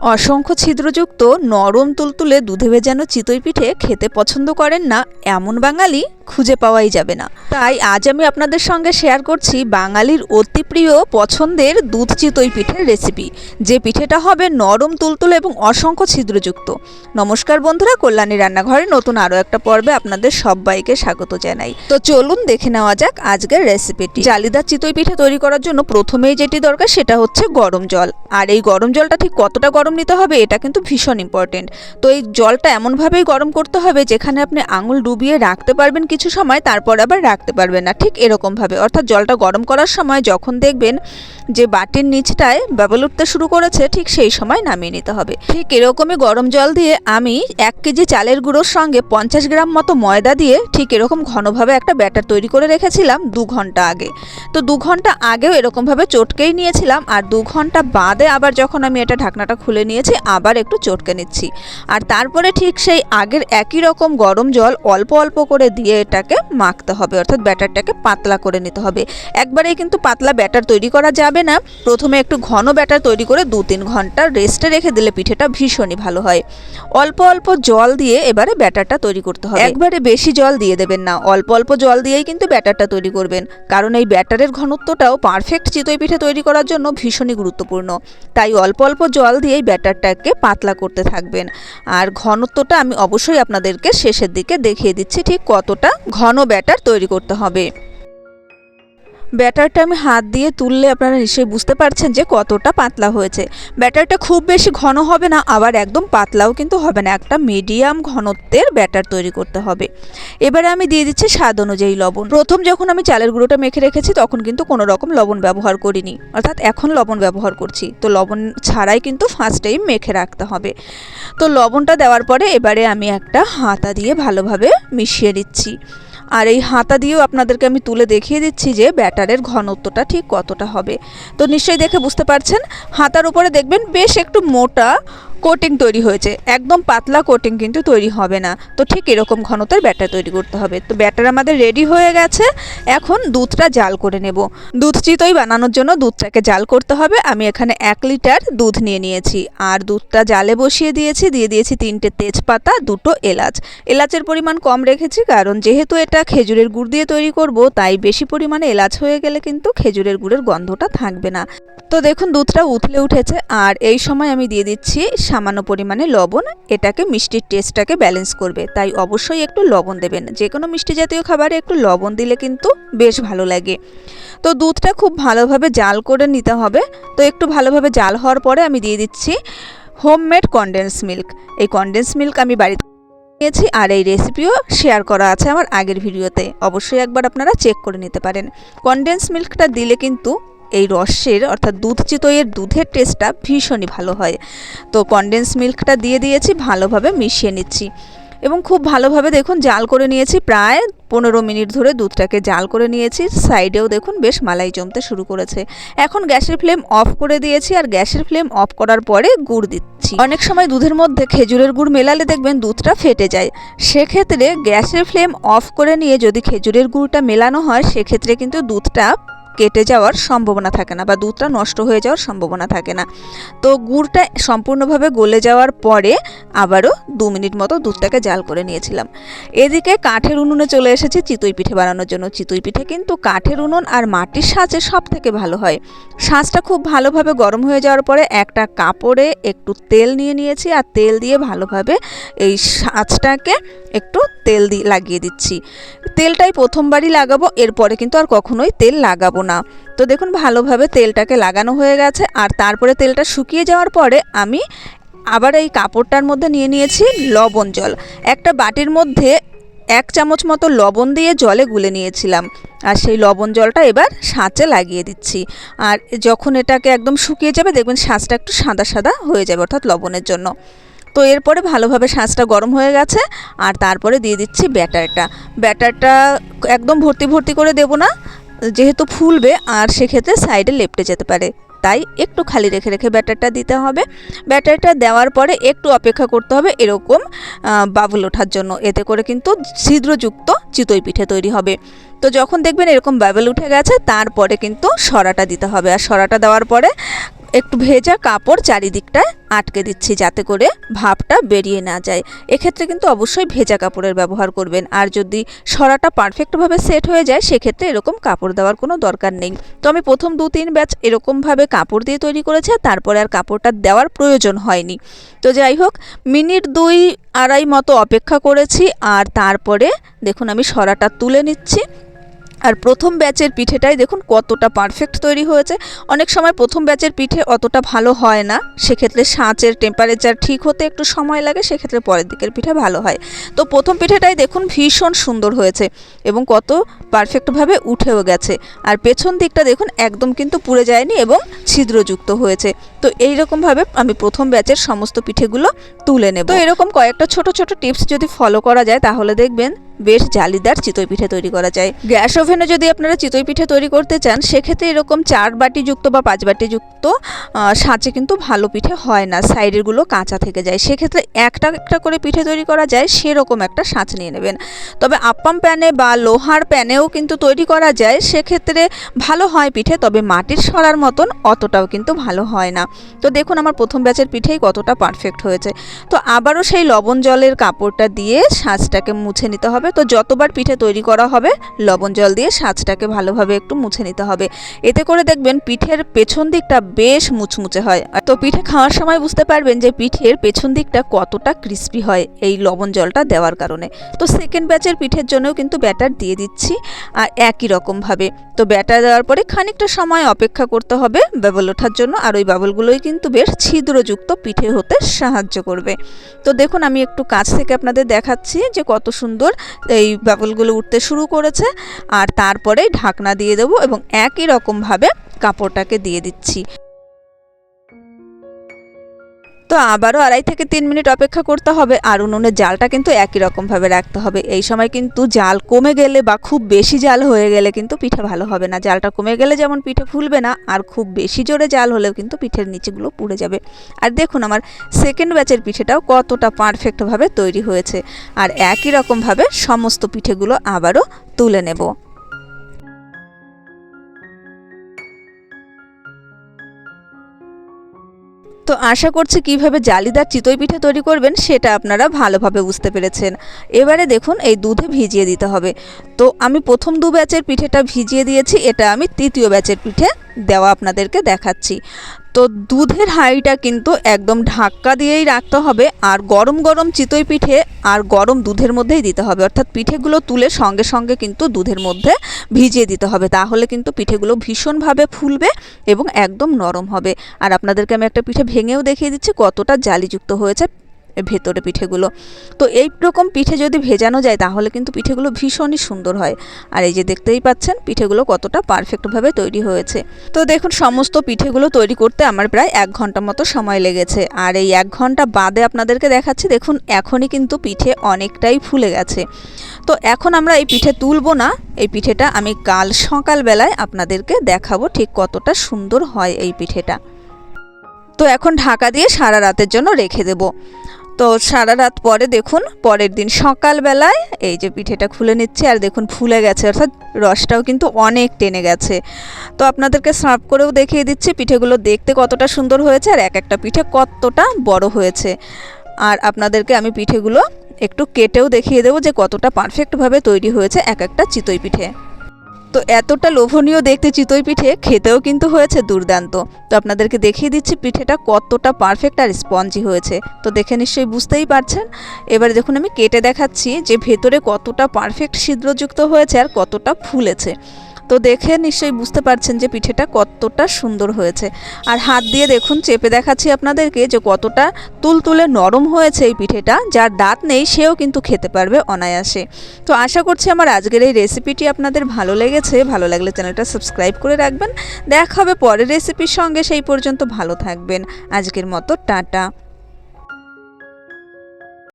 অসংখ্য ছিদ্রযুক্ত নরম তুলতুলে দুধে ভেজানো চিতই পিঠে খেতে পছন্দ করেন না এমন বাঙালি? খুঁজে পাওয়াই যাবে না। তাই আজ আমি আপনাদের সঙ্গে শেয়ার করছি বাঙালির অতি প্রিয় পছন্দের দুধ চিতই পিঠের রেসিপি যে পিঠেটা হবে নরম, তুলতুলে এবং অসংখ্য ছিদ্রযুক্ত। নমস্কার বন্ধুরা, কল্যাণী রান্নাঘরে নতুন আরও একটা পর্বে আপনাদের সবাইকে স্বাগত জানাই। তো চলুন দেখে নেওয়া যাক আজকের রেসিপিটি জালিদার চিতই পিঠে তৈরি করার জন্য প্রথমেই যেটি দরকার সেটা হচ্ছে গরম জল। আর এই গরম জলটা ঠিক কতটা গরম নিতে হবে এটা কিন্তু ভীষণ ইম্পর্টেন্ট তো এই জলটা এমনভাবেই গরম করতে হবে যেখানে আপনি আঙুল ডুবিয়ে রাখতে পারবেন কিছু সময় তারপর আবার রাখতে পারবেন না। ঠিক এরকমভাবে অর্থাৎ জলটা গরম করার সময় যখন দেখবেন যে বাটির নিচটায় বাবল উঠতে শুরু করেছে, ঠিক সেই সময় নামিয়ে নিতে হবে। ঠিক এরকমই গরম জল দিয়ে আমি এক কেজি চালের গুঁড়োর সঙ্গে পঞ্চাশ গ্রাম মতো ময়দা দিয়ে ঠিক এরকম ঘনভাবে একটা ব্যাটার তৈরি করে রেখেছিলাম দু ঘণ্টা আগে। তো দু ঘণ্টা আগেও এরকমভাবে চটকেই নিয়েছিলাম আর দু ঘণ্টা বাদে আবার যখন আমি এটা ঢাকনাটা খুলে নিয়েছি, আবার একটু চটকে নিচ্ছি। আর তারপরে ঠিক সেই আগের একই রকম গরম জল অল্প অল্প করে দিয়ে এটাকে মাখতে হবে, অর্থাৎ ব্যাটারটাকে পাতলা করে নিতে হবে। একবারেই কিন্তু পাতলা ব্যাটার তৈরি করা যাবে না। প্রথমে একটু ঘন ব্যাটার তৈরি করে দু তিন ঘণ্টা রেস্টে রেখে দিলে পিঠেটা ভীষণই ভালো হয়। অল্প অল্প জল দিয়ে এবারে ব্যাটারটা তৈরি করতে হবে। একবারে বেশি জল দিয়ে দেবেন না, অল্প অল্প জল দিয়েই কিন্তু ব্যাটারটা তৈরি করবেন। কারণ এই ব্যাটারের ঘনত্বটাও পারফেক্ট চিতই পিঠে তৈরি করার জন্য ভীষণই গুরুত্বপূর্ণ। তাই অল্প অল্প জল দিয়েই ব্যাটারটাকে পাতলা করতে থাকবেন। আর ঘনত্বটা আমি অবশ্যই আপনাদেরকে শেষের দিকে দেখিয়ে দিচ্ছি ঠিক কতটা ঘন ব্যাটার তৈরি করতে হবে। ব্যাটারটা আমি হাত দিয়ে তুললে আপনারা নিশ্চয়ই বুঝতে পারছেন যে কতটা পাতলা হয়েছে। ব্যাটারটা খুব বেশি ঘন হবে না, আবার একদম পাতলাও কিন্তু হবে না, একটা মিডিয়াম ঘনত্বের ব্যাটার তৈরি করতে হবে। এবারে আমি দিয়ে দিচ্ছি স্বাদ অনুযায়ী লবণ। প্রথম যখন আমি চালের গুঁড়োটা মেখে রেখেছি, তখন কিন্তু কোনো রকম লবণ ব্যবহার করিনি। অর্থাৎ এখন লবণ ব্যবহার করছি। তো লবণ ছাড়াই কিন্তু ফার্স্ট টাইম মেখে রাখতে হবে। তো লবণটা দেওয়ার পরে এবারে আমি একটা হাতা দিয়ে ভালোভাবে মিশিয়ে দিচ্ছি আর এই হাতা দিয়েও আপনাদেরকে আমি তুলে দেখিয়ে দিচ্ছি যে ব্যাটারের ঘনত্বটা ঠিক কতটা হবে। তো নিশ্চয়ই দেখে বুঝতে পারছেন, হাতার উপরে দেখবেন বেশ একটু মোটা কোটিং তৈরি হয়েছে। একদম পাতলা কোটিং কিন্তু তৈরি হবে না। তো ঠিক এরকম ঘনত্বের ব্যাটার তৈরি করতে হবে। তো ব্যাটার আমাদের রেডি হয়ে গেছে। এখন দুধটা জাল করে নেব। দুধ চিতই বানানোর জন্য দুধটাকে জাল করতে হবে। আমি এখানে এক লিটার দুধ নিয়ে নিয়েছি। আর দুধটা জালে বসিয়ে দিয়েছি। দিয়ে দিয়েছি তিনটে তেজপাতা, দুটো এলাচ। এলাচের পরিমাণ কম রেখেছি কারণ যেহেতু এটা খেজুরের গুড় দিয়ে তৈরি করব, তাই বেশি পরিমাণে এলাচ হয়ে গেলে কিন্তু খেজুরের গুড়ের গন্ধটা থাকবে না। তো দেখুন, দুধটা উথলে উঠেছে আর এই সময় আমি দিয়ে দিচ্ছি সামান্য পরিমাণে লবণ। এটাকে মিষ্টির টেস্টটাকে ব্যালেন্স করবে, তাই অবশ্যই একটু লবণ দেবেন। যে কোনো মিষ্টি জাতীয় খাবারে একটু লবণ দিলে কিন্তু বেশ ভালো লাগে। তো দুধটা খুব ভালোভাবে জাল করে নিতে হবে। তো একটু ভালোভাবে জাল হওয়ার পরে আমি দিয়ে দিচ্ছি হোমমেড কনডেন্স মিল্ক এই কনডেন্স মিল্ক আমি বাড়িতে নিয়েছি আর এই রেসিপিও শেয়ার করা আছে আমার আগের ভিডিওতে অবশ্যই একবার আপনারা চেক করে নিতে পারেন। কনডেন্স মিল্কটা দিলে কিন্তু এই রসের, অর্থাৎ দুধ চিতইয়ের দুধের টেস্টটা ভীষণই ভালো হয়। তো কনডেন্স মিল্কটা দিয়ে দিয়েছি, ভালোভাবে মিশিয়ে নিচ্ছি। এবং খুব ভালোভাবে দেখুন, জাল করে নিয়েছি, প্রায় পনেরো মিনিট ধরে দুধটাকে জাল করে নিয়েছি। সাইডেও দেখুন, বেশ মালাই জমতে শুরু করেছে। এখন গ্যাসের ফ্লেম অফ করে দিয়েছি, আর গ্যাসের ফ্লেম অফ করার পরে গুড় দিচ্ছি। অনেক সময় দুধের মধ্যে খেজুরের গুড় মেলালে দেখবেন দুধটা ফেটে যায়। সেক্ষেত্রে গ্যাসের ফ্লেম অফ করে নিয়ে যদি খেজুরের গুড়টা মেলানো হয়, সেক্ষেত্রে কিন্তু দুধটা কেটে যাওয়ার সম্ভাবনা থাকে না বা দুধটা নষ্ট হয়ে যাওয়ার সম্ভাবনা থাকে না। তো গুড়টা সম্পূর্ণভাবে গলে যাওয়ার পরে আবারও দু মিনিট মতো দুধটাকে জাল করে নিয়েছিলাম। এদিকে কাঠের উনুনে চলে এসেছি চিতই পিঠে বানানোর জন্য। চিতই পিঠে কিন্তু কাঠের উনুন আর মাটির সাঁচে সব থেকে ভালো হয়। সাঁচটা খুব ভালোভাবে গরম হয়ে যাওয়ার পরে একটা কাপড়ে একটু তেল নিয়ে নিয়েছি আর তেল দিয়ে ভালোভাবে এই সাঁচটাকে একটু তেল দি, লাগিয়ে দিচ্ছি। তেলটাই প্রথমবারই লাগাবো, এরপরে কিন্তু আর কখনোই তেল লাগাবো না। তো দেখুন, ভালোভাবে তেলটাকে লাগানো হয়ে গেছে, আর তারপরে তেলটা শুকিয়ে যাওয়ার পরে আমি আবার এই কাপড়টার মধ্যে নিয়ে নিয়েছি লবণ জল। একটা বাটির মধ্যে এক চামচ মতো লবণ দিয়ে জলে গুলে নিয়েছিলাম, আর সেই লবণ জলটা এবার সাঁচে লাগিয়ে দিচ্ছি। আর যখন এটাকে একদম শুকিয়ে যাবে, দেখবেন সাঁচটা একটু সাদা সাদা হয়ে যাবে অর্থাৎ লবণের জন্য। তো এরপরে ভালোভাবে শাঁসটা গরম হয়ে গেছে আর তারপরে দিয়ে দিচ্ছি ব্যাটারটা। ব্যাটারটা একদম ভর্তি ভর্তি করে দেব না, যেহেতু ফুলবে আর সেক্ষেত্রে সাইডে লেপটে যেতে পারে। তাই একটু খালি রেখে রেখে ব্যাটারটা দিতে হবে। ব্যাটারটা দেওয়ার পরে একটু অপেক্ষা করতে হবে এরকম বাবুল ওঠার জন্য। এতে করে কিন্তু ছিদ্রযুক্ত চিতই পিঠে তৈরি হবে। তো যখন দেখবেন এরকম বাবল উঠে গেছে, তারপরে কিন্তু সরাটা দিতে হবে। আর সরাটা দেওয়ার পরে একটু ভেজা কাপড় চারিদিকটায় আটকে দিচ্ছি যাতে করে ভাপটা বেরিয়ে না যায়। এক্ষেত্রে কিন্তু অবশ্যই ভেজা কাপড়ের ব্যবহার করবেন। আর যদি সরাটা পারফেক্টভাবে সেট হয়ে যায়, সেক্ষেত্রে এরকম কাপড় দেওয়ার কোনো দরকার নেই। তো আমি প্রথম দু তিন ব্যাচ এরকমভাবে কাপড় দিয়ে তৈরি করেছি তারপরে আর কাপড়টা দেওয়ার প্রয়োজন হয়নি। তো যাই হোক, মিনিট দুই আড়াই মতো অপেক্ষা করেছি, আর তারপরে দেখুন আমি সরাটা তুলে নিচ্ছি। আর প্রথম ব্যাচের পিঠেটাই দেখুন কতটা পারফেক্ট তৈরি হয়েছে। অনেক সময় প্রথম ব্যাচের পিঠে অতটা ভালো হয় না, সেক্ষেত্রে সাঁচের টেম্পারেচার ঠিক হতে একটু সময় লাগে, সেক্ষেত্রে পরের দিকের পিঠে ভালো হয়। তো প্রথম পিঠেটাই দেখুন ভীষণ সুন্দর হয়েছে এবং কত পারফেক্টভাবে উঠেও গেছে। আর পেছন দিকটা দেখুন একদম কিন্তু পুড়ে যায়নি এবং ছিদ্রযুক্ত হয়েছে। তো এই রকমভাবে আমি প্রথম ব্যাচের সমস্ত পিঠেগুলো তুলে নেব। তো এরকম কয়েকটা ছোট ছোট টিপস যদি ফলো করা যায়, তাহলে দেখবেন বেশ জালিদার চিতই পিঠে তৈরি করা যায়। গ্যাস ওভেনে যদি আপনারা চিতই পিঠে তৈরি করতে চান, সেক্ষেত্রে এরকম চার বাটি যুক্ত বা পাঁচ বাটি যুক্ত সাঁচে কিন্তু ভালো পিঠে হয় না সাইডেরগুলো কাঁচা থেকে যায়। সেক্ষেত্রে একটা একটা করে পিঠে তৈরি করা যায়, সেরকম একটা সাঁচ নিয়ে নেবেন। তবে আপ্পাম প্যানে বা লোহার প্যানেও কিন্তু তৈরি করা যায়, সেক্ষেত্রে ভালো হয় পিঠে, তবে মাটির সরার মতন অতটাও কিন্তু ভালো হয় না। তো দেখুন, আমার প্রথম ব্যাচের পিঠেই কতটা পারফেক্ট হয়েছে। তো আবারও সেই লবণ জলের কাপড়টা দিয়ে সাজটাকে মুছে নিতে হবে তো যতবার পিঠে তৈরি করা হবে, লবণ জল দিয়ে সাজটাকে ভালোভাবে একটু মুছে নিতে হবে। এতে করে দেখবেন পিঠের পেছন দিকটা বেশ মুচমুচে হয়। তো পিঠে খাওয়ার সময় বুঝতে পারবেন যে পিঠের পেছন দিকটা কতটা ক্রিস্পি হয় এই লবণ জলটা দেওয়ার কারণে। তো সেকেন্ড ব্যাচের পিঠের জন্যও কিন্তু ব্যাটার দিয়ে দিচ্ছি, আর একই রকমভাবে। তো ব্যাটার দেওয়ার পরে খানিকটা সময় অপেক্ষা করতে হবে বাবল ওঠার জন্য, আর ওই বাবলগুলোই কিন্তু বেশ ছিদ্রযুক্ত পিঠে হতে সাহায্য করবে। তো দেখুন, আমি একটু কাছ থেকে আপনাদের দেখাচ্ছি যে কত সুন্দর এই বাবলগুলো উঠতে শুরু করেছে আর তারপরেই ঢাকনা দিয়ে দেবো এবং একই রকমভাবে কাপড়টাকে দিয়ে দিচ্ছি। তো আবারও আড়াই থেকে তিন মিনিট অপেক্ষা করতে হবে আর উনুনের জালটা কিন্তু একই রকমভাবে রাখতে হবে। এই সময় কিন্তু জাল কমে গেলে বা খুব বেশি জাল হয়ে গেলে কিন্তু পিঠে ভালো হবে না। জালটা কমে গেলে যেমন পিঠে ফুলবে না, আর খুব বেশি জোরে জাল হলেও কিন্তু পিঠের নিচেগুলো পুড়ে যাবে। আর দেখুন আমার সেকেন্ড ব্যাচের পিঠেটাও কতটা পারফেক্টভাবে তৈরি হয়েছে। আর একই রকমভাবে সমস্ত পিঠেগুলো আবারও তুলে নেব। তো আশা করছি কীভাবে জালিদার চিতই পিঠে তৈরি করবেন সেটা আপনারা ভালোভাবে বুঝতে পেরেছেন। এবারে দেখুন, এই দুধে ভিজিয়ে দিতে হবে। তো আমি প্রথম দু ব্যাচের পিঠেটা ভিজিয়ে দিয়েছি, এটা আমি তৃতীয় ব্যাচের পিঠে দেওয়া আপনাদেরকে দেখাচ্ছি। তো দুধের হাঁড়িটা কিন্তু একদম ঢাক্কা দিয়েই রাখতে হবে আর গরম গরম চিতই পিঠে আর গরম দুধের মধ্যেই দিতে হবে। অর্থাৎ পিঠেগুলো তুলে সঙ্গে সঙ্গে কিন্তু দুধের মধ্যে ভিজিয়ে দিতে হবে। তাহলে কিন্তু পিঠেগুলো ভীষণভাবে ফুলবে এবং একদম নরম হবে। আর আপনাদেরকে আমি একটা পিঠে ভেঙেও দেখিয়ে দিচ্ছি কতটা জালিযুক্ত হয়েছে। ভেতরে পিঠেগুলো। তো এই রকম পিঠে যদি ভেজানো যায়, তাহলে কিন্তু পিঠেগুলো ভীষণই সুন্দর হয়। আর এই যে দেখতেই পাচ্ছেন, পিঠেগুলো কতটা পারফেক্টভাবে তৈরি হয়েছে। তো দেখুন, সমস্ত পিঠেগুলো তৈরি করতে আমার প্রায় এক ঘণ্টা মতো সময় লেগেছে। আর এই এক ঘণ্টা বাদে আপনাদেরকে দেখাচ্ছি, দেখুন, এখনই কিন্তু পিঠে অনেকটাই ফুলে গেছে। তো এখন আমরা এই পিঠে তুলবো না। এই পিঠেটা আমি কাল সকালবেলায় আপনাদেরকে দেখাবো ঠিক কতটা সুন্দর হয় এই পিঠেটা। তো এখন ঢাকা দিয়ে সারা রাতের জন্য রেখে দেবো। তো সারা রাত পরে দেখুন, পরের দিন সকালবেলায় এই যে পিঠেটা খুলে নিচ্ছে, আর দেখুন ফুলে গেছে, অর্থাৎ রসটাও কিন্তু অনেক টেনে গেছে। তো আপনাদেরকে সার্ভ করেও দেখিয়ে দিচ্ছি, পিঠেগুলো দেখতে কতটা সুন্দর হয়েছে, আর এক একটা পিঠে কতটা বড় হয়েছে। আর আপনাদেরকে আমি পিঠেগুলো একটু কেটেও দেখিয়ে দেবো যে কতটা পারফেক্টভাবে তৈরি হয়েছে এক একটা চিতই পিঠে। তো এতটা লোভনীয় দেখতে চিতই পিঠে খেতেও কিন্তু হয়েছে দুর্দান্ত। তো আপনাদেরকে দেখিয়ে দিচ্ছি পিঠেটা কতটা পারফেক্ট আর স্পঞ্জি হয়েছে। তো দেখে নিশ্চয়ই বুঝতেই পারছেন। এবার দেখুন আমি কেটে দেখাচ্ছি যে ভেতরে কতটা পারফেক্ট ছিদ্রযুক্ত হয়েছে আর কতটা ফুলেছে। তো দেখে নিশ্চয়ই বুঝতে পারছেন যে পিঠেটা কতটা সুন্দর হয়েছে। আর হাত দিয়ে দেখুন, চেপে দেখাচ্ছি আপনাদেরকে যে কতটা তুলতুলে নরম হয়েছে এই পিঠেটা, যার দাঁত নেই, সেও কিন্তু খেতে পারবে অনায়াসে। তো আশা করছি আমার আজকের এই রেসিপিটি আপনাদের ভালো লেগেছে। ভালো লাগলে চ্যানেলটা সাবস্ক্রাইব করে রাখবেন। দেখা হবে পরের রেসিপির সঙ্গে, সেই পর্যন্ত ভালো থাকবেন। আজকের মতো টাটা।